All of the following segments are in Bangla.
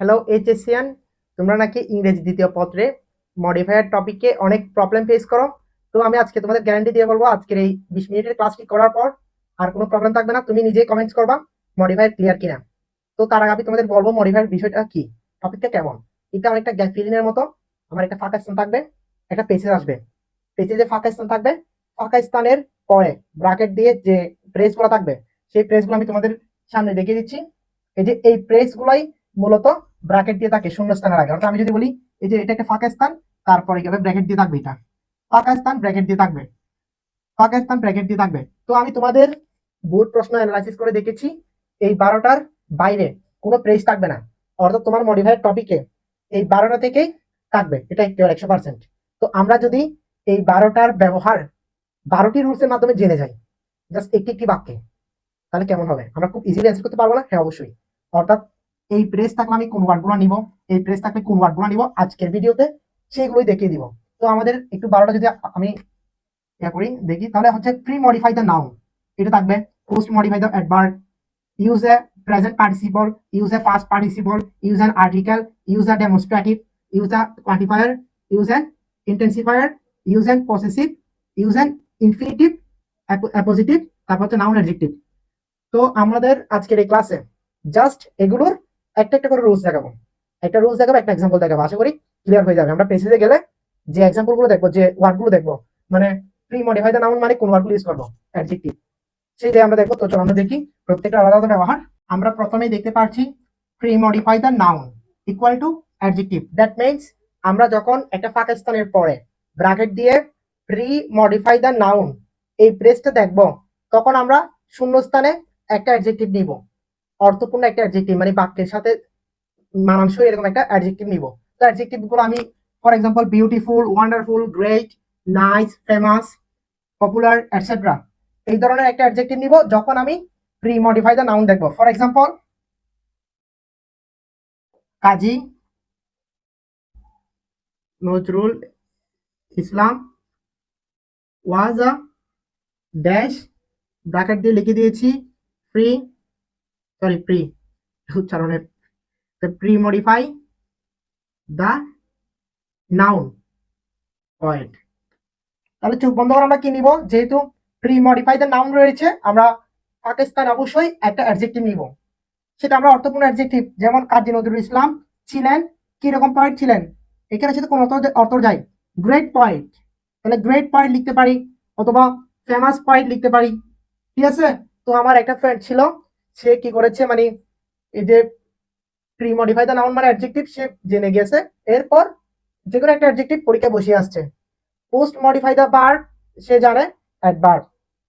হ্যালো এইচ এইচএসিয়ান তোমরা নাকি ইংরেজি দ্বিতীয় পত্রে মডিফায়ার টপিকে অনেক প্রবলেম ফেস করো। তো আমি আজকে তোমাদের গ্যারান্টি দিয়ে বলব, আজকের এই বিশ মিনিটের ক্লাসটি করার পর আর কোনো প্রবলেম থাকবে না, তুমি নিজেই কমেন্টস করবা মডিফায়ার ক্লিয়ার কিনা। তো তার আগে আমি তোমাদের বলব মডিফায়ার বিষয়টা কি টপিকটা কেমন? এটা অনেকটা গ্যাপ ফিলিংয়ের মতো, আমার একটা ফাঁকা স্থান থাকবে, একটা পেজেস আসবে। পেজে ফাঁকা স্থান থাকবে, ফাঁকা স্থানের পরে ব্রাকেট দিয়ে যে প্রেসগুলো থাকবে, সেই প্রেসগুলো আমি তোমাদের সামনে দেখিয়ে দিচ্ছি। এই যে, এই প্রেসগুলাই মূলত ব্র্যাকেট দিয়ে থাকে শূন্য স্থানের আগে অর্থাৎ আমি যদি বলি, এই যে এটা একটা ফাঁকা স্থান, তারপরে কি ব্র্যাকেট দিয়ে থাকবে এটা। ফাঁকা স্থান ব্র্যাকেট দিয়ে থাকবে। ফাঁকা স্থান ব্র্যাকেট দিয়ে থাকবে। তো আমি তোমাদের বোর্ড প্রশ্ন অ্যানালাইসিস করে দেখেছি, এই বারোটার বাইরে কোনো প্রেস থাকবে না। অর্থাৎ তোমার মডিফায়ার টপিকে এই বারোটা থেকেই থাকবে, এটা একেবারে একশো পার্সেন্ট তো আমরা যদি এই বারোটার ব্যবহার বারোটি রুলসের মাধ্যমে জেনে যাই জাস্ট একটি একটি বাক্যে, তাহলে কেমন হবে? আমরা খুব ইজিলি অ্যান্সার করতে পারব না? হ্যাঁ অবশ্যই। অর্থাৎ এই প্রেস থাকলে আমি কোন ওয়ার্ডগুলো নিব, এই প্রেস থাকলে কোন ওয়ার্ডগুলো নিব আজকের ভিডিওতে সেইগুলোই দেখিয়ে দিব। তো আমাদের একটু বারোটা যদি আমি ইয়া করি, দেখি, তাহলে হচ্ছে প্রি মডিফাই দ্য নাউন এটা থাকবে post modify the adverb use a present participle use a first participle use an article use a demonstrative use a quantifier use an intensifier use an possessive use an infinitive appositive তারপর হচ্ছে নাউন অ্যাডজেক্টিভ তো আমাদের আজকের এই ক্লাসে জাস্ট এগুলোর একটা একটা করে রুলস দেখাবো। একটা রুলস দেখাবো, একটা এক্সাম্পল দেখাবো। আশা করি ক্লিয়ার হয়ে যাবে। আমরা পেসিতে গেলে যে এক্সাম্পলগুলো দেখব, যে ওয়ার্ডগুলো দেখব মানে প্রি দ্য নাউন মানে কোন ওয়ার্ডগুলো ইউজ করব অ্যাডজেক্টিভ সেইটাই আমরা দেখব, তো চলো আমরা দেখি, প্রত্যেকটা আলাদা আলাদা ব্যবহার। আমরা প্রথমেই দেখতে পাচ্ছি pre modify the noun equal to adjective that means আমরা যখন একটা ফাঁকা স্থানের পরে ব্র্যাকেট দিয়ে প্রি মডিফাই দ্য নাউন এই প্রেসটা দেখব, তখন আমরা শূন্য স্থানে একটা অ্যাডজেক্টিভ নিব। অর্থপূর্ণ একটা অ্যাডজেক্টিভ মানে বাক্যের সাথে মানানসই এরকম একটা অ্যাডজেক্টিভ নিব। তো অ্যাডজেক্টিভগুলো আমি for example beautiful wonderful great nice famous popular etcetera এই ধরনের একটা অ্যাডজেক্টিভ নিব যখন আমি প্রি মডিফাই দ্য নাউন দেখব। For example Kazi Nazrul Islam was a dash bracket দিয়ে লিখে দিয়েছি প্রি সরি প্রি উচ্চারণের pre modify the noun point তাহলে চোখ বন্ধ করে আমরা কি নিব? যেহেতু প্রি মডিফাই দ্য নাউন রয়েছে, আমরা পাকিস্তান অবশ্যই একটা অ্যাডজেক্টিভ নিব। সেটা আমরা অর্থপূর্ণ অ্যাডজেক্টিভ যেমন কাজী নজরুল ইসলাম ছিলেন কি রকম পয়েন্ট ছিলেন? এখানে সাথে কোন অর্থ যায়। গ্রেট পয়েন্ট তাহলে গ্রেট পয়েন্ট লিখতে পারি, অথবা ফেমাস পয়েন্ট লিখতে পারি। ঠিক আছে? তো আমার একটা ফ্রেন্ড ছিল সে কি করেছে? মানে এই যে প্রি মডিফাই দ্য নাউন মানে অ্যাডজেক্টিভ সে জেনে গেছে। এরপর যে কোনো একটা অ্যাডজেক্টিভ পরীক্ষা বসে আসছে। পোস্ট মডিফাই দা বার সে জানে অ্যাডভার্ব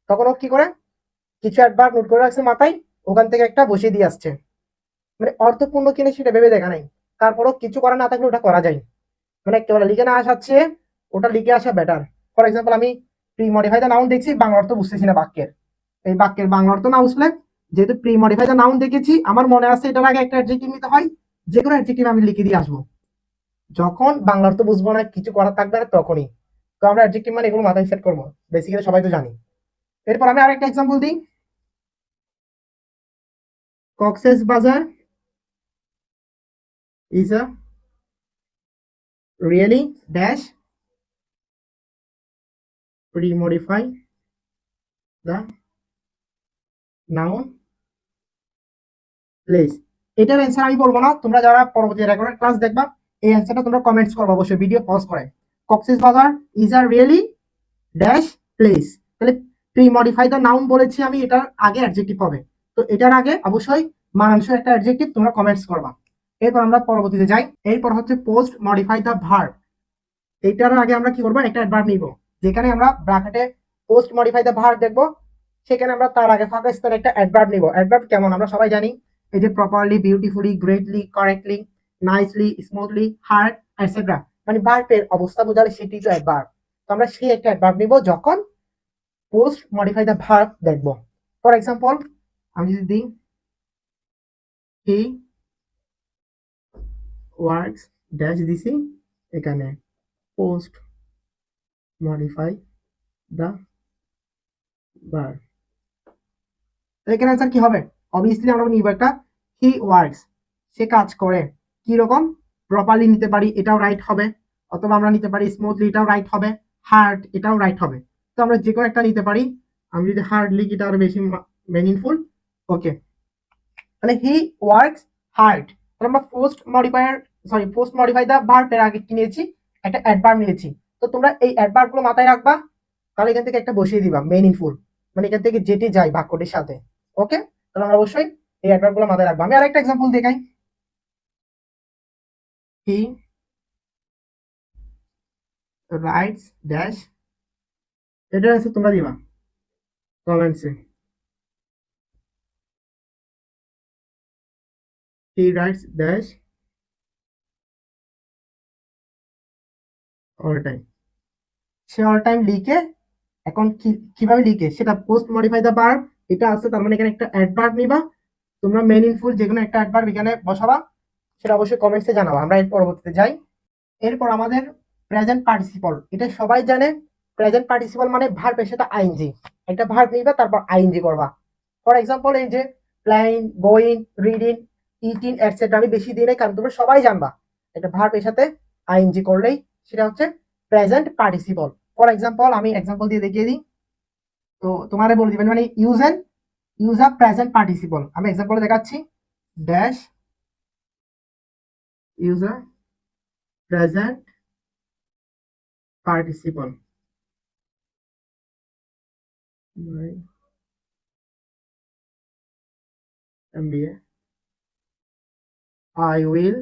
তখন ও কি করে? কিছু অ্যাডভার্ব নোট করে রাখছে মাথায়, ওখান থেকে একটা বসিয়ে দিয়ে আসছে। মানে অর্থপূর্ণ কিনে সেটা ভেবে দেখা নাই। তারপরও কিছু করা না থাকলে ওটা করা যায়। মানে একেবারে লিখে না আসাচ্ছে ওটা লিখে আসা বেটার ফর এক্সাম্পল আমি প্রি মডিফাই দ্য নাউন দেখছি, বাংলা অর্থ বুঝতেছি না বাক্যের। এই বাক্যের বাংলা অর্থ না বুঝলে যেহেতু প্রি মডিফাই দ্য নাউন দেখেছি, আমার মনে আছে এটার আগে একটা অ্যাডজেক্টিভ নিতে হয়, যে কোনো অ্যাডজেক্টিভ আমি লিখে দিয়ে আসব। যখন বাংলা তো বুঝব না, কিছু করার থাকবে না, তখনই। তো আমরা অ্যাডজেক্টিভ মানে এগুলো মাথায় সেট করব বেসিক্যালি সবাই তো জানি। এরপর আমি আরেকটা এক্সাম্পল দিই। Cox's Bazar is a really dash pre-modify the noun place এটার অ্যান্সার আমি বলব না। তোমরা যারা পরবর্তী রেকর্ডেড ক্লাস দেখবা, এই অ্যান্সারটা তোমরা কমেন্টস করবে। অবশ্যই ভিডিও পজ করে। Cox's Bazar is a really dash place তাহলে প্রি মডিফাই দ্য নাউন বলেছি আমি, এটার আগে অ্যাডজেক্টিভ হবে। তো এটার আগে অবশ্যই মানানসই একটা অ্যাডজেক্টিভ তোমরা কমেন্টস করবা। এরপর আমরা পরবর্তীতে যাই। এরপর হচ্ছে পোস্ট মডিফাই দ্য ভার্ব এটার আগে আমরা কি করব? একটা অ্যাডভার্ব নিব। যেখানে আমরা ব্র্যাকেটে পোস্ট মডিফাই দ্য ভার্ব দেখব। সেখানে আমরা তার আগে ফাঁকা স্থানে একটা অ্যাডভার্ব নিব। অ্যাডভার্ব কেমন? আমরা সবাই জানি। এই যে properly beautifully greatly correctly nicely smoothly hard etcetera মানে ভার্বের অবস্থা বোঝালে সেটি তো অ্যাডভার্ব তো আমরা সেই একটা অ্যাডভার্ব নিব যখন পোস্ট মডিফাই দ্য ভার্ব দেখব। ফর এক্সাম্পল আমি যদি দিই হি ওয়ার্কস ড্যাশ দিছি, এখানে পোস্ট modify the verb এখানে আনসার কি হবে? অবভিয়াসলি আমরা নিব একটা হি ওয়ার্কস সে কাজ করে। কি রকম? প্রপারলি নিতে পারি, এটাও রাইট হবে। অথবা আমরা নিতে পারি স্মুথলি এটাও রাইট হবে। হার্ড এটাও রাইট হবে। তো আমরা যে কোনো একটা নিতে পারি। আমি যদি হার্ড লিখি এটা আরও বেশি মিনিংফুল ওকে মানে হি ওয়ার্কস হার্ড তাহলে আমরা post modifier sorry post modify the ভার্বের আগে কি নিয়েছি? একটা অ্যাডভার্ব নিয়েছি। তো তোমরা এই অ্যাডভার্বগুলো মাথায় রাখবা। তাহলে এখান থেকে একটা বসিয়ে দিবা মিনিংফুল মানে এখান থেকে যেটি যায় বাক্যটির সাথে। ওকে তাহলে অবশ্যই এই অ্যাডভার্বগুলো মাথায় রাখব। আমি আরেকটা এক্সাম্পল দেখাই। হি রাইটস ড্যাশ এটা আছে তোমরা দিবা। কমেন্টসে he writes dash all time say all time লিখে এখন কীভাবে লিখে? সেটা পোস্ট মডিফাই দা ভার্ব এটা আছে, তার মানে এখানে একটা অ্যাডভার্ব নিবা। তোমরা মিনিংফুল যে কোনো একটা অ্যাডভার্ব এখানে বসাবা, সেটা অবশ্যই কমেন্টসে জানাবা। আমরা এর পরবর্তীতে যাই। এরপর আমাদের প্রেজেন্ট পার্টিসিপল এটা সবাই জানে প্রেজেন্ট পার্টিসিপল মানে ভার্বের সাথে আইএনজি একটা ভার্ব নিবা, তারপর আইএনজি করবা। ফর এক্সাম্পল এই যে playing going reading eating etcetera আমি বেশি দিই নাই, কারণ তোমরা সবাই জানবা। একটা ভার্বের সাথে আইএনজি করলেই সেটা হচ্ছে প্রেজেন্ট পার্টিসিপল ফর এক্সাম্পল আমি এক্সাম্পল দিয়ে দেখিয়ে দিই। তো তোমারে বলে দিবেন মানে use an use a present participle আমি এক্সাম্পল দেখাচ্ছি। Dash use a present participle MBA I will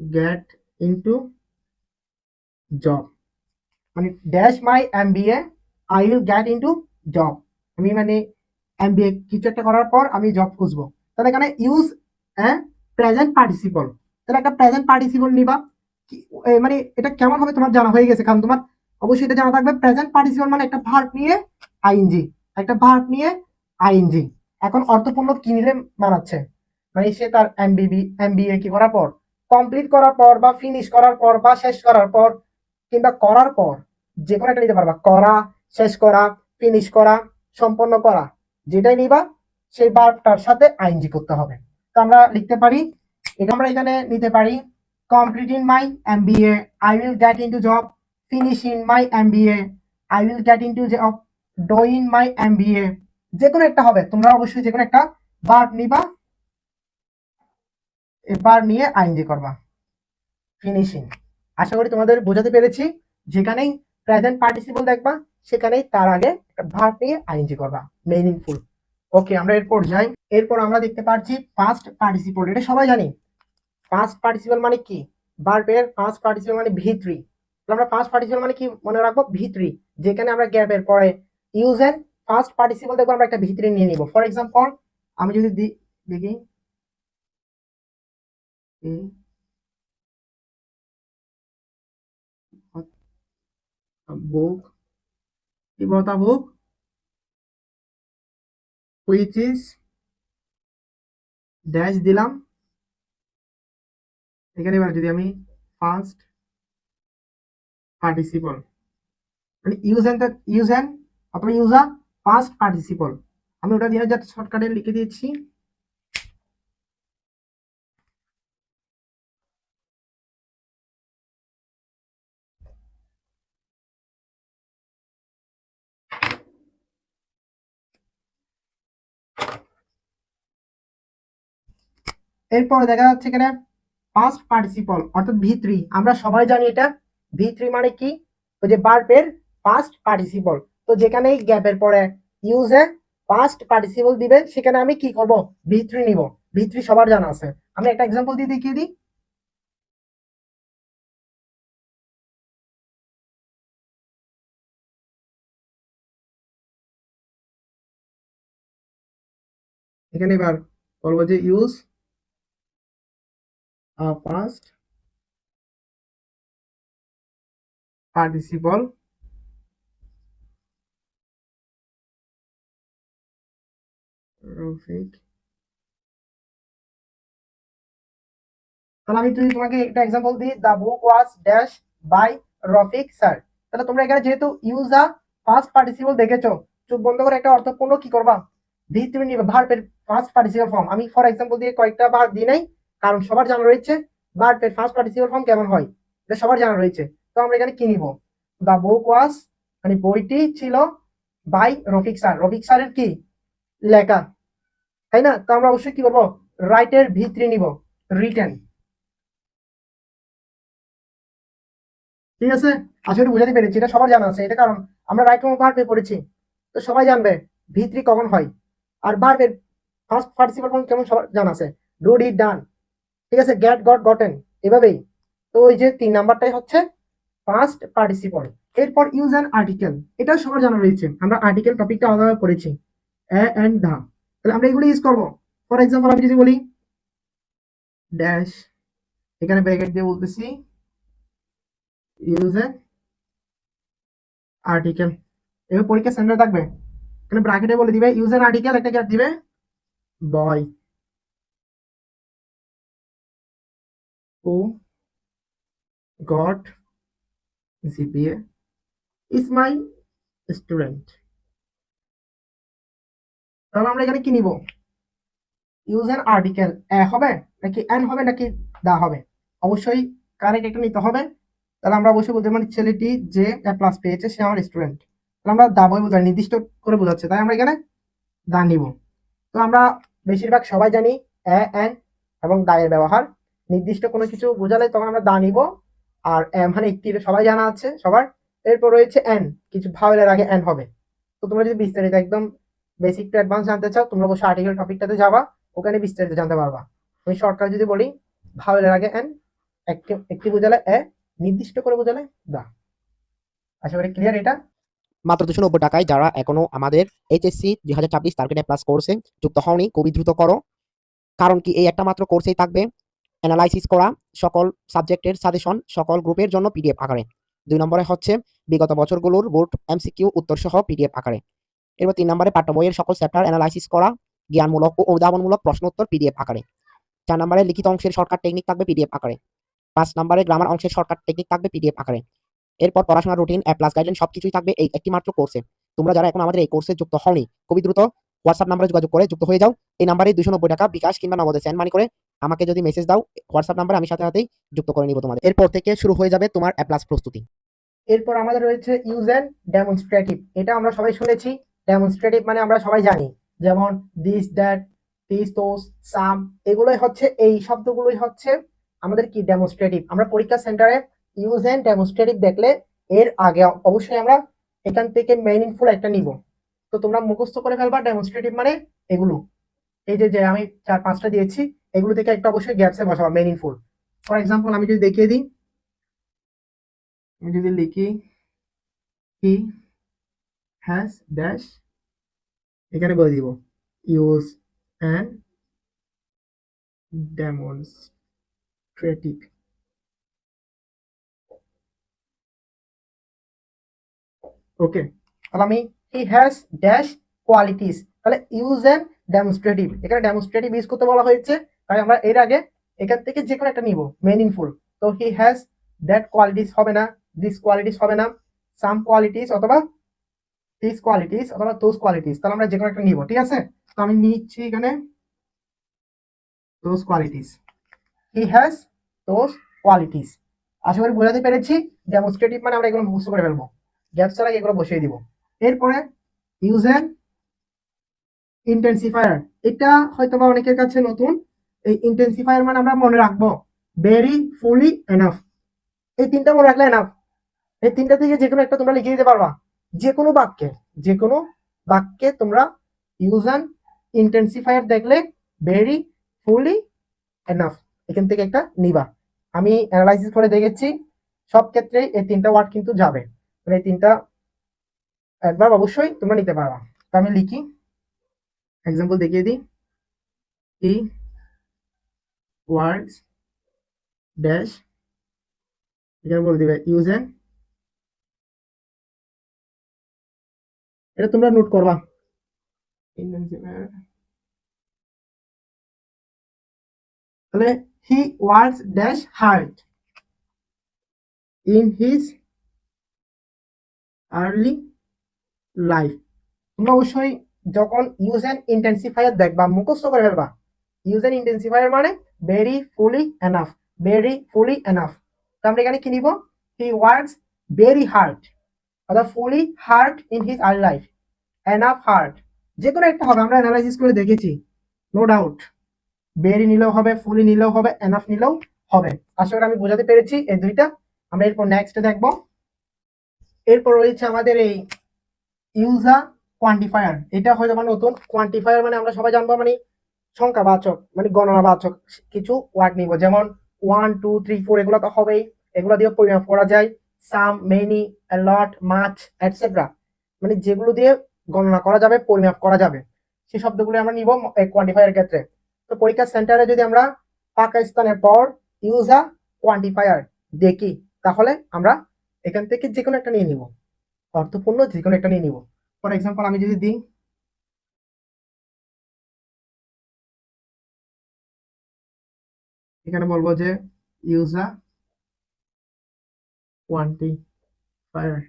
get into job মানে dash my MBA I will get into job আমি মানে এমবিএ কিছু একটা করার পর আমি জব খুঁজবো। তাহলে এখানে ইউজ প্রেজেন্ট পার্টিসিপল তাহলে একটা প্রেজেন্ট পার্টিসিপল নিবা। মানে এটা কেমন হবে তোমার জানা হয়ে গেছে। কারণ তোমার অবশ্যই এটা জানা থাকবে। প্রেজেন্ট পার্টিসিপল মানে একটা ভার্ব নিয়ে আইএনজি একটা ভার্ব নিয়ে আইএনজি এখন অর্থপূর্ণ কি নিলে মানাচ্ছে মানে সে তার এমবিবি এমবিএ কি করার পর কমপ্লিট করার পর বা ফিনিশ করার পর বা শেষ করার পর কিংবা করার পর যে কোনো একটা নিতে পারবা। করা শেষ করা ফিনিশ করা, সম্পন্ন করা, যেটাই নিবা, সেই বার্বটার সাথে আইনজি করতে হবে। তো আমরা লিখতে পারি, এটা আমরা এখানে নিতে পারি MBA I will get into job finish in my MBA I will get into job do in my MBA যে কোনো একটা হবে, তোমরা অবশ্যই যে কোনো একটা বার্ব নিবা এবার নিয়ে আইনজি করবা ফিনিশিং আশা করি তোমাদের বোঝাতে পেরেছি, যেখানেই প্রেজেন্ট পার্টিসিপল দেখবা সেখানেই তার আগে ভার্ব নিয়ে আইনজি করবা মিনিংফুল ওকে আমরা এরপর যাই। এরপর আমরা দেখতে পাচ্ছি ফার্স্ট পার্টিসিপল এটা সবাই জানি। ফার্স্ট পার্টিসিপল মানে কি? ভার্বের ফার্স্ট পার্টিসিপল মানে ভি থ্রি আমরা ফার্স্ট পার্টিসিপল মানে কি মনে রাখব? ভি থ্রি যেখানে আমরা গ্যাপের পরে ইউজ এন্ড ফার্স্ট পার্টিসিপল দেখব, আমরা একটা ভি থ্রি নিয়ে নিব। ফর এক্সাম্পল আমি যদি দেখি। book কি book which is ড্যাশ দিলাম। এখানে এবার যদি আমি ফার্স্ট পার্টিসিপল মানে ইউজ এন্ড ইউজ অ্যান্ড অথবা ইউজ আ ফার্স্ট পার্টিসিপল আমি ওটা দিয়ে জাস্ট শর্টকাটে লিখে দিয়েছি। এরপরে দেখা যাচ্ছে এখানে ফার্স্ট পার্টিসিপল অর্থাৎ ভি থ্রি আমরা সবাই জানি এটা। ভি থ্রি মানে কি? ওই যে বার্বের ফার্স্ট পার্টিসিপল তো যেখানেই গ্যাপের পরে ইউজে ফার্স্ট পার্টিসিপল দিবে, সেখানে আমি কি করব? ভি থ্রি নিব। ভি থ্রি সবার জানা আছে। আমি একটা এক্সাম্পল দিয়ে দেখিয়ে দিই। এখানে এবার বলব যে ইউজ past participle রফিক। তাহলে আমি যদি তোমাকে একটা এক্সাম্পল দিই the book was dash by Rafiq sir তাহলে তোমরা এখানে যেহেতু ইউজ আ ফার্স্ট পার্টিসিপল দেখেছ, চোখ বন্ধ করে একটা অর্থপূর্ণ কি করবা? ভি তুমি নিবে ভার্বের ফার্স্ট পার্টিসিপল ফর্ম আমি ফর এক্সাম্পল দিয়ে কয়েকটা ভার্ব দিই নাই কারণ সবার জানা রয়েছে ভার্বের ফার্স্ট পার্টিসিপাল ফর্ম কেমন হয়, এটা সবার জানা রয়েছে। তো আমরা এখানে কি নিব? দা বুক ওয়াজ মানে বইটি ছিল বাই রফিক স্যার। রফিক স্যারের কি? লেখা। তাই না? তো আমরা অবশ্যই কি করব? রাইটের ভিতরে নিব। রিটেন ঠিক আছে? আসলে বুঝাতে পেরেছি। এটা সবার জানা আছে। এটা কারণ আমরা রাইট ফর্ম ভার্বে পড়েছি। তো সবাই জানবে ভিতরি কখন হয়। আর ভার্বের ফার্স্ট পার্টিসিপাল ফর্ম কেমন সবার জানা আছে? ডু ডিড ডান ঠিক আছে গ্যাট গট গটেন এভাবেই। তো ওই যে তিন নাম্বারটাই হচ্ছে ফার্স্ট পার্টিসিপল এরপর ইউজ অ্যান আর্টিকেল এটা সবার জানা রয়েছে আমরা আর্টিকেল টপিকটা আলাদাভাবে পড়েছি এ অ্যান্ড দা তাহলে আমরা এগুলো ইউজ করব। ফর এক্সাম্পল আমি যদি বলি ড্যাশ এখানে ব্র্যাকেট দিয়ে বলতেছি ইউজ অ্যান আর্টিকেল এবার পরীক্ষা সেন্টার থাকবে। এখানে ব্র্যাকেটে বলে দিবে ইউজ অ্যান আর্টিকেল একটা কি দিবে বয় who got GPA is my student. তাহলে আমরা এখানে কি নিব? ইউজ অ্যান আর্টিকেল এ হবে নাকি এন হবে নাকি দা হবে? অবশ্যই কারেক্ট একটা নিতে হবে। তাহলে আমরা অবশ্যই বলতে পারি ছেলেটি যে প্লাস পেয়েছে, সে আমার স্টুডেন্ট তাহলে আমরা দা বই বোঝাই, নির্দিষ্ট করে বোঝাচ্ছে। তাই আমরা এখানে দা নিব। তো আমরা বেশিরভাগ সবাই জানি এন এবং দা এর ব্যবহার। নির্দিষ্ট কোনো কিছু বোঝালে তখন আমরা দা নিব। আর মানে একটি সবাই জানা আছে, সবার। এরপর রয়েছে এন, কিছু ভাওয়েলের আগে এন হবে। তো তোমরা যদি বিস্তারিত একদম বেসিক অ্যাডভান্স জানতে চাও, তোমরা অবশ্যই আর্টিকেল টপিকটাতে যাবা, ওখানে বিস্তারিত জানতে পারবা। আমি শর্টকাট যদি বলি, ভাওয়েলের আগে এন, একটি একটি বোঝালে এ, নির্দিষ্ট করে বোঝালে দা। আশা করি ক্লিয়ার এটা? মাত্র দুশো নব্বই টাকায় যারা এখনও আমাদের এইচএসসি দুই হাজার ছাব্বিশ টার্গেট প্লাস কোর্সে যুক্ত হওনি, খুবই দ্রুত করো। কারণ কি এই একটা মাত্র কোর্সেই থাকবে। অ্যানালাইসিস করা সকল সাবজেক্টের সাজেশন সকল গ্রুপের জন্য পিডিএফ আকারে। দুই নম্বরে হচ্ছে বিগত বছরগুলোর বোর্ড এমসিকিউ উত্তর সহ পিডিএফ আকারে। এরপর তিন নম্বরে পাঠ্য বইয়ের সকল চ্যাপ্টার অ্যানালাইসিস করা, জ্ঞানমূলক ও উদাহরণমূলক প্রশ্ন উত্তর পিডিএফ আকারে। চার নম্বরে লিখিত অংশের শর্টকাট টেকনিক থাকবে পিডিএফ আকারে। পাঁচ নম্বরে গ্রামার অংশের শর্টকাট টেকনিক থাকবে পিডিএফ আকারে। এরপর পড়াশোনার রুটিন অ্যাপ প্লাস গাইডলাইন সবকিছুই থাকবে এই একটি মাত্র কোর্সে তোমরা যারা এখন আমাদের এই কোর্সে যুক্ত হওনি, খুবই দ্রুত হোয়াটসঅ্যাপ নাম্বারে যোগাযোগ করে যুক্ত হয়ে যাও। এই নাম্বারে দুশো নব্বই টাকা বিকাশ কিংবা নগদে সেন্ড মানি করে আমাকে যদি মেসেজ দাও হোয়াটসঅ্যাপ নাম্বারে আমি সাথে সাথেই যুক্ত করে নিব তোমাদের। এরপর থেকে শুরু হয়ে যাবে তোমার অ্যাপ্লাস প্রস্তুতি। এরপর আমাদের রয়েছে ইউজ অ্যান্ড ডেমনস্ট্রেটিভ এটা আমরা সবাই শুনেছি। ডেমনস্ট্রেটিভ মানে আমরা সবাই জানি। যেমন this that this those some এগুলোই হচ্ছে এই শব্দগুলোই হচ্ছে আমাদের কি ডেমনস্ট্রেটিভ আমরা পরীক্ষা সেন্টারে ইউজ অ্যান্ড ডেমনস্ট্রেটিভ দেখলে এর আগে অবশ্যই আমরা এখান থেকে মিনিংফুল একটা নিব। তো তোমরা মুখস্থ করে ফেলবা। ডেমনস্ট্রেটিভ মানে এগুলো। এই যে আমি চার, পাঁচটা দিয়েছি এগুলো থেকে একটা অবশ্যই গ্যাপসে বসাবা মিনিংফুল ফর এক্সাম্পল আমি যদি দেখিয়ে দিই, আমি যদি লিখি হি হ্যাজ ড্যাশ এখানে বলে দিব ইউজ অ্যান্ড ডেমনস্ট্রেটিভ ওকে তাহলে আমি হি হ্যাজ ড্যাশ কোয়ালিটিস তাহলে ইউজ অ্যান্ড ডেমনস্ট্রেটিভ এখানে ডেমনস্ট্রেটিভ ইউজ করতে বলা হয়েছে তাই আমরা এর আগে এখান থেকে যে কোনো একটা নিব মিনিংফুল তো হি হ্যাজ দ্যাট কোয়ালিটিস হবে না দিস কোয়ালিটিস হবে না সাম কোয়ালিটিস অথবা দিস কোয়ালিটিস অথবা দোজ কোয়ালিটিস তাহলে আমরা যে কোনো একটা নিব, ঠিক আছে? তো আমি নিচ্ছি এখানে those qualities he has those qualities আশা করি বোঝাতে পেরেছি ডেমনস্ট্রেটিভ মানে আমরা এগুলো মুখস্থ করে ফেলব। গ্যাপ ছাড়া এগুলো বসিয়ে দিব। এরপরে ইউজ অ্যান্ড ইন্টেন্সিফায়ার এটা হয়তো বা অনেকের কাছে নতুন এই ইন্টেন্সিফায়ার মানে আমরা মনে রাখব ভেরি ফুলি এনাফ এই তিনটা মনে রাখলে এনাফ এই তিনটা থেকে যে কোনো একটা তোমরা লিখে দিতে পারবা। যে কোনো বাক্যে, যে কোনো বাক্যে তোমরা ইউজ অ্যান্ড ইন্টেন্সিফায়ার দেখলে ভেরি ফুলি এনাফ এখান থেকে একটা নিবা। আমি অ্যানালাইসিস করে দেখেছি, সব ক্ষেত্রে এই তিনটা ওয়ার্ড কিন্তু যাবে। মানে এই তিনটা একবার অবশ্যই তোমরা নিতে পারবা। তো আমি লিখি। এক্সাম্পল দেখিয়ে দিই। ই ওয়ার্ডস ড্যাশ এখানে বলে দিবে ইউজ অ্যান্ড এটা তোমরা নোট করবা। তাহলে he works dash hard in his early life তোমরা অবশ্যই যখন ইউজ অ্যান্ড ইন্টেন্সিফায়ার দেখবা, মুখস্থ করে ফেলবা। ইউজ অ্যান্ড ইন্টেন্সিফায়ার মানে very fully enough very fully enough তো আমরা এখানে কি নিব? হি ওয়ার্কস ভেরি হার্ড অর্থাৎ fully hard in his early life enough hard যে কোনো একটা হবে, আমরা অ্যানালাইসিস করে দেখেছি। নো ডাউট ভেরি নিলেও হবে ফুলি নিলেও হবে এনাফ নিলেও হবে। আশা করি আমি বোঝাতে পেরেছি এই দুইটা। আমরা এরপর নেক্সট দেখব। এরপর রয়েছে আমাদের এই ইউজা কোয়ান্টিফায়ার এটা হয়তো আমার নতুন। কোয়ান্টিফায়ার মানে আমরা সবাই জানব মানে সংখ্যাবাচক মানে গণনাবাচক কিছু ওয়ার্ড নিব। যেমন ওয়ান টু থ্রি ফোর এগুলো তো হবেই। এগুলো দিয়ে পরিমাপ করা যায়। Some many lot much etcetera মানে যেগুলো দিয়ে গণনা করা যাবে, পরিমাপ করা যাবে। সেই শব্দগুলো আমরা নিব কোয়ান্টিফায়ার ক্ষেত্রে। তো পরীক্ষা সেন্টারে যদি আমরা পাকিস্তানের পর ইউজা কোয়ান্টিফায়ার দেখি, তাহলে আমরা এখান থেকে যে কোনো একটা নিয়ে নিব। অর্থপূর্ণ যে কোনো একটা নিয়ে নিব। ফর এক্সাম্পল আমি যদি দিই এখানে বলব যে ইউজা কোয়ান্টিফায়ার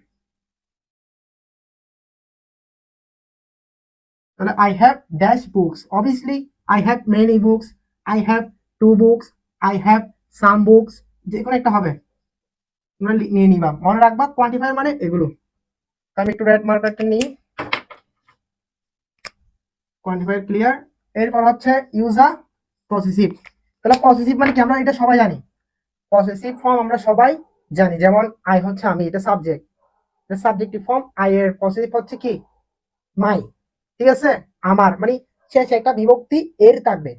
তাহলে I have dash books obviously I have many books I have two books I have some books যে কোনো একটা হবে। তোমরা নিয়ে নিবা। মনে রাখবা কোয়ান্টিফায়ার মানে এগুলো। আমি একটু রেড মার্কারটা নিই। কোয়ান্টিফায়ার ক্লিয়ার এরপর হচ্ছে ইউজা পসেসিভ তাহলে পসেসিভ মানে কি? আমরা এটা সবাই জানি। পসেসিভ ফর্ম আমরা সবাই জানি। যেমন আই হচ্ছে আমি, এটা সাবজেক্ট এটা সাবজেক্টিভ ফর্ম আই এর পসেসিভ হচ্ছে কি? মাই ঠিক আছে? আমার। মানে শেষে একটা বিভক্তি এর থাকবে।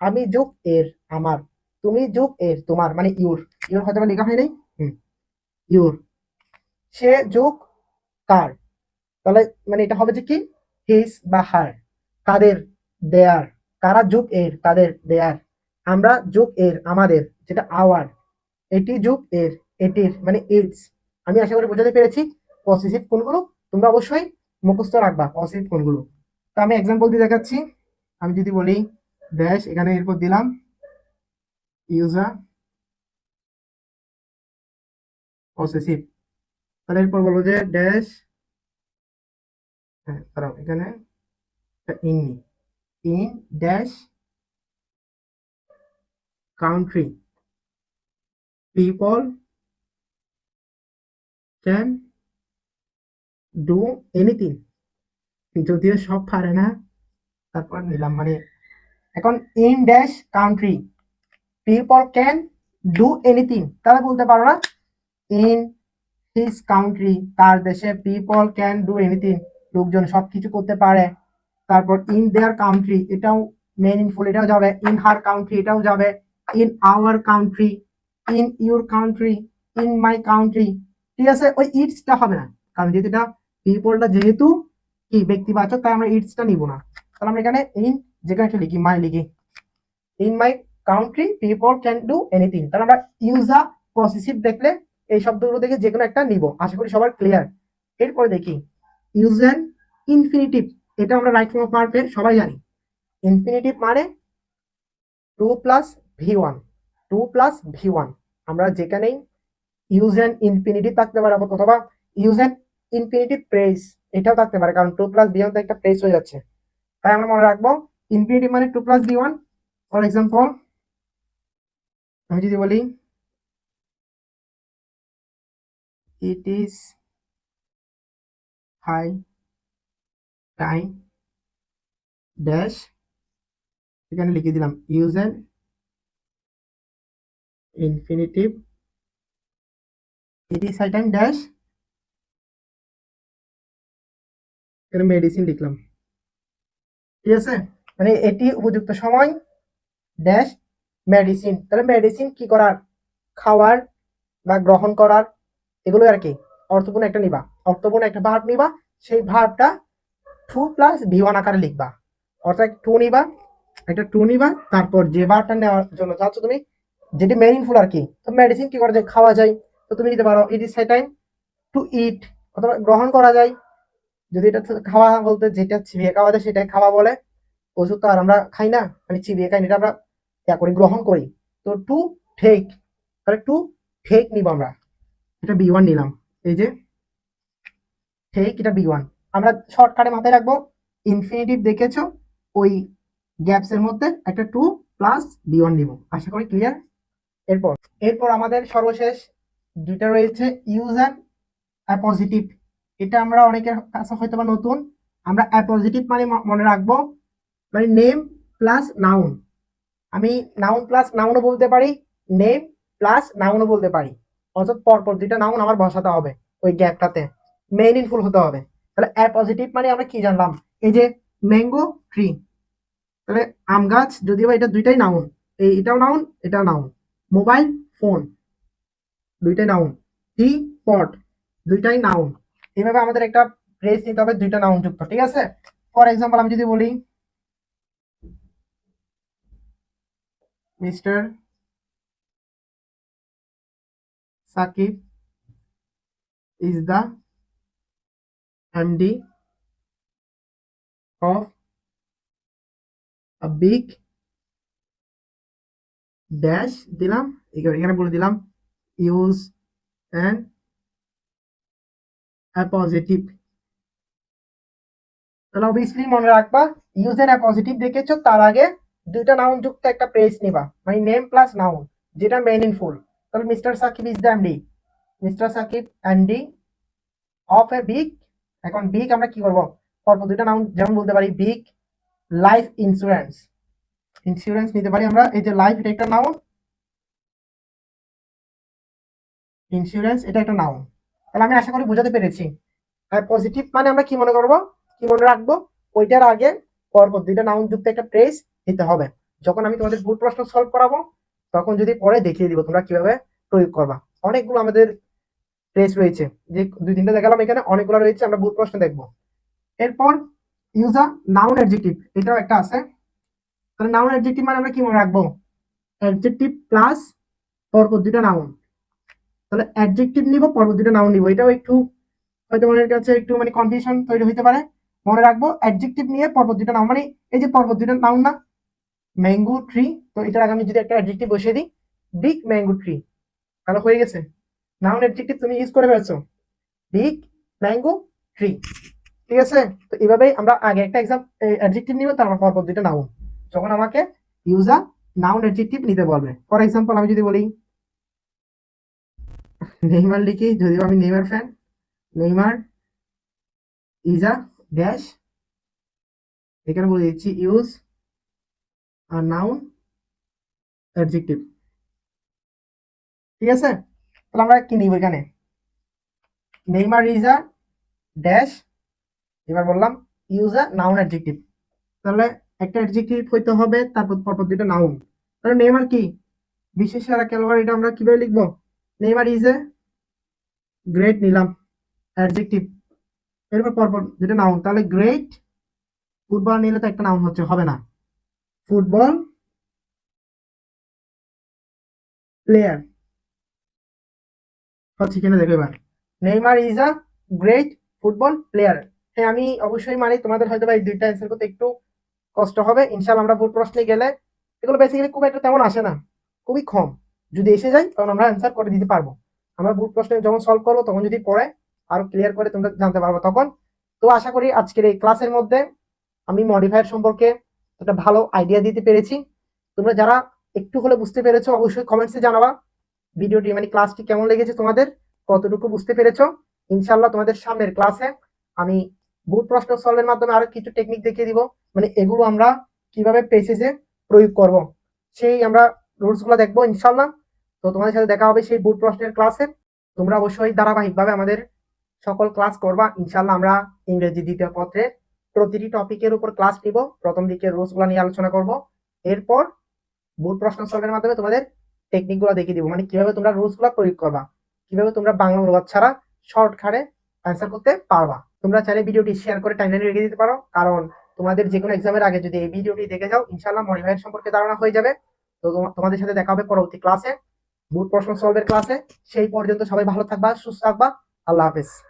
আমি যুগ এর, আমার। তুমি যুগ এর, তোমার। মানে ইউর ইউর হয়তো লেখা হয় নাই ইউর সে যুগ কার তাহলে মানে এটা হবে যে কি? হিস বা হার তাদের দেয়ার কারা যুগ এর? তাদের দেয়ার আমরা যুগ এর, আমাদের, যেটা আওয়ার এটি যুগ এর, এটির মানে ইটস আমি আশা করি বোঝাতে পেরেছি পসেসিভ কোনগুলো, তোমরা অবশ্যই মুখস্থ রাখবা পসেসিভ কোনগুলো। তো আমি এক্সাম্পল দিয়ে দেখাচ্ছি। আমি যদি বলি ড্যাশ এখানে এরপর দিলাম ইউজার পসেসিভ তাহলে এরপর বলব যে ড্যাশ হ্যাঁ এখানে in in dash country. People can do anything. যদিও সব পারে না, তারপর নিলাম। মানে এখন in dash country people can do anything তাহলে বলতে পারো না ইন হিজ কান্ট্রি তার দেশে পিপল ক্যান ডু এনিথিং লোকজন সবকিছু করতে পারে। তারপর ইন দেয়ার কান্ট্রি এটাও মিনিংফুল এটাও যাবে। ইন হার কান্ট্রি এটাও যাবে। In our country in your country in my country ঠিক আছে? ওই ইটসটা হবে না। কারণ যেহেতু এটা পিপলটা যেহেতু কি, ব্যক্তিবাচক, তাই আমরা ইটসটা নিব না। তাহলে আমরা এখানে ইন যেখানে একটা লিখি মাই লিখি। In my country people can do anything তাহলে আমরা ইউজা পসেসিভ দেখলে এই শব্দগুলো থেকে যে কোনো একটা নিব। আশা করি সবার ক্লিয়ার এরপরে দেখি। ইউজ অ্যান ইনফিনিটিভ এটা আমরা রাইট ফর্ম অফ ভার্বের সবাই জানি। ইনফিনিটিভ মানে to plus V one to plus V one আমরা যেখানেই ইউজ অ্যান্ড ইনফিনিটিভ থাকতে পারে অথবা ইউজ অ্যান্ড ইনফিনিটিভ প্রেস এটাও থাকতে পারে কারণ টু প্লাস ভি ওয়ান একটা প্রেস হয়ে যাচ্ছে। তাই আমরা মনে রাখব ইনফিনিটিভ মানে to plus V one for example আমি যদি বলি it is high time dash এখানে লিখে দিলাম use and it is high time dash এখানে মেডিসিন লিখলাম। ঠিক আছে? মানে এটি উপযুক্ত সময় ড্যাশ মেডিসিন তাহলে মেডিসিন কি করার? খাওয়ার বা গ্রহণ করার, এগুলো আর কি? অর্থপূর্ণ একটা নিবা। অর্থপূর্ণ একটা ভার্ব নিবা। সেই ভার্বটা টু প্লাস ভি ওয়ান আকারে লিখবা। অর্থাৎ টু নিবা, একটা টু নিবা, তারপর যে ভার্বটা নেওয়ার জন্য চাচ্ছ তুমি যেটি মিনিংফুল আর কি, তো মেডিসিন কি করা যায়? খাওয়া যায়। তো তুমি নিতে পারো it is high time to eat অথবা গ্রহণ করা যায়। যদি এটা খাওয়া বলতে যেটা চিবিয়ে খাওয়া যায় সেটাই খাওয়া বলে। ওষুধ তো আর আমরা খাই না। মানে চিবিয়ে খাই এটা আমরা ইয়া করি, গ্রহণ করি। তো টু ঠেক তাহলে টু ঠেক নিব আমরা। এটা বি ওয়ান নিলাম। এই যে ঠেক এটা বি ওয়ান আমরা শর্টকাটে মাথায় রাখব। ইনফিনিটিভ দেখেছ? ওই গ্যাপসের মধ্যে একটা টু প্লাস বি ওয়ান নিব। আশা করি ক্লিয়ার এরপর এরপর আমাদের সর্বশেষ দুইটা রয়েছে ইউজ অ্যান্ড অ্যাপোজিটিভ এটা আমরা অনেকের কাছে হয়তো বা নতুন। আমরা অ্যাপোজিটিভ মানে মনে রাখব মানে নেম প্লাস নাউন আমি নাউন প্লাস নাউনও বলতে পারি নেম প্লাস নাউনও বলতে পারি। অর্থাৎ পরপর দুইটা নাউন আমার বসাতে হবে ওই গ্যাপটাতে। মেইন ইনফুল হতে হবে। তাহলে অ্যাপোজিটিভ মানে আমরা কি জানলাম? এই যে ম্যাঙ্গো ট্রি তাহলে আম গাছ, যদিও এটা দুইটাই নাউন এই এটাও নাউন এটাও নাউন মোবাইল ফোন দুইটাই নাউন টি পট দুইটাই নাউন এইভাবে আমাদের একটা ফ্রেজ নিতে হবে, দুইটা নাউন যুক্ত, ঠিক আছে? ফর এক্সাম্পল আমি যদি বলি mister Sakib is the MD of a big dash দিলাম, এখানে বলে দিলাম ইউজ অ্যান্ড পজিটিভ তাহলে অবভিয়াসলি মনে রাখবা ইউজ অ্যান্ড পজিটিভ দেখেছ, তার আগে দুইটা নাউন যুক্ত একটা প্রেস নিবা মানে নেম প্লাস নাউন যেটা মেইন ইন ফুল তাহলে mister Sakib is the MD mister Sakib MD of a big এখন বিগ আমরা কি করব? পরপর দুইটা নাউন যেমন বলতে পারি বিগ লাইফ ইন্স্যুরেন্স ইন্স্যুরেন্স নিতে পারি আমরা। এই যে লাইফ এটা একটা নাউন ইন্স্যুরেন্স এটা একটা নাউন তাহলে আমি আশা করি বোঝাতে পেরেছি। আর পজিটিভ মানে আমরা কি মনে করব? কি মনে রাখব? ওইটার আগে পরপর দুইটা নাউন যুক্ত একটা প্রেস দিতে হবে। যখন আমি তোমাদের ভুল প্রশ্ন সলভ করাবো, তখন যদি পরে দেখিয়ে দিব তোমরা কীভাবে প্রয়োগ করবা। অনেকগুলো আমাদের প্রেস রয়েছে। যে দুই তিনটা দেখালাম এখানে, অনেকগুলো রয়েছে, আমরা ভুল প্রশ্ন দেখব। এরপর ইউজার নাউন অ্যাডজেক্টিভ এটাও একটা আছে। তাহলে নাউন অ্যাডজেক্টিভ মানে আমরা কি মনে রাখব? অ্যাডজেক্টিভ প্লাস পরপর দুইটা নাউন তাহলে অ্যাডজেক্টিভ নিব পরপর দুইটা নাউন নিব। এটাও একটু হয়তো মনের কাছে একটু মানে কনফিউশন তৈরি হতে পারে। মনে রাখব অ্যাডজেক্টিভ নিয়ে পরপর দুইটা নাউন মানে এই যে পরপর দুইটা নাউন না ম্যাঙ্গো ট্রি তো এটার আগে আমি যদি একটা অ্যাডজেক্টিভ বসিয়ে দিই বিগ ম্যাঙ্গো ট্রি তাহলে হয়ে গেছে। নাউন অ্যাডজেক্টিভ তুমি ইউজ করে ফেলছো বিগ ম্যাঙ্গো ট্রি ঠিক আছে? তো এইভাবেই আমরা আগে একটা এক্সাম অ্যাডজেক্টিভ নিব, তারপর পরপর দুইটা নাউন যখন আমাকে ইউজার নাউন অ্যাডজেক্টিভ নিতে বলবে। ফর এক্সাম্পল আমি যদি বলি, নেইমার লিখি, যদিও আমি Neymar fan Neymar is a dash এখানে বলে দিচ্ছি ইউজ আর নাউন অ্যাডজেক্টিভ ঠিক আছে? তাহলে আমরা কি নিব এখানে? নেইমার ইজ আ ড্যাশ এবার বললাম ইউজার নাউন অ্যাডজেক্টিভ তাহলে একটা অ্যাডজেক্টিভ হইতে হবে, তারপর পরপর দুটো নাউন তাহলে নেইমার কি? বিশেষ সেরা খেলোয়াড় এটা আমরা কীভাবে লিখব? নেইমার ইজ এ গ্রেট নিলাম অ্যাডজেক্টিভ এরপর পরপর দুটো নাউন তাহলে গ্রেট ফুটবল নিলে তো একটা নাউন হচ্ছে, হবে না। ফুটবল প্লেয়ার হচ্ছে কিনা দেখো এবার। Neymar is a great football player হ্যাঁ আমি অবশ্যই মানি, তোমাদের হয়তো বা এই দুইটা অ্যান্সার করতে একটু কষ্ট হবে ইনশাল্লাহ আমরা ভুল প্রশ্নে গেলে এগুলো বেসিক্যালি খুব একটা তেমন আসে না, খুবই কম। যদি এসে যায় তখন আমরা অ্যান্সার করে দিতে পারব। আমরা ভুল প্রশ্নে যখন সলভ করব, তখন যদি পড়ে আরও ক্লিয়ার করে তোমরা জানতে পারব তখন। তো আশা করি আজকের এই ক্লাসের মধ্যে আমি মডিফায়ার সম্পর্কে একটা ভালো আইডিয়া দিতে পেরেছি। তোমরা যারা একটু হলে বুঝতে পেরেছ, অবশ্যই কমেন্টসে জানাবা। ভিডিওটি মানে ক্লাসটি কেমন লেগেছে তোমাদের, কতটুকু বুঝতে পেরেছ? ইনশাল্লাহ তোমাদের সামনের ক্লাসে আমি বুট প্রশ্ন সলভের মাধ্যমে আরও কিছু টেকনিক দেখিয়ে দিব। মানে এগুলো আমরা কীভাবে পেসেসে প্রয়োগ করব, সেই আমরা রুলসগুলো দেখব ইনশাল্লাহ তো তোমাদের সাথে দেখা হবে সেই বুট প্রশ্নের ক্লাসে তোমরা অবশ্যই ধারাবাহিকভাবে আমাদের সকল ক্লাস করবা। ইনশাল্লাহ আমরা ইংরেজি দ্বিতীয় পত্রে প্রতিটি টপিকের উপর ক্লাস নিব। প্রথম দিকে রুলসগুলো নিয়ে আলোচনা করব। এরপর বুট প্রশ্ন সলভের মাধ্যমে তোমাদের টেকনিকগুলো দেখিয়ে দিব। মানে কীভাবে তোমরা রুলসগুলো প্রয়োগ করবা, কীভাবে তোমরা বাংলা অনুবাদ ছাড়া শর্টকাটে অ্যান্সার করতে পারবা। তোমরা চাইলে ভিডিওটি শেয়ার করে টাইমলাইনে রেখে দিতে পারো। কারণ তোমাদের যে কোনো এক্সামের আগে যদি এই ভিডিওটি দেখে যাও ইনশাল্লাহ মডিফায়ার সম্পর্কে ধারণা হয়ে যাবে। তো তোমা- তোমাদের সাথে দেখা হবে পরবর্তী ক্লাসে বুট প্রশ্ন সলভের ক্লাসে সেই পর্যন্ত সবাই ভালো থাকবা, সুস্থ থাকবা। আল্লাহ হাফেজ।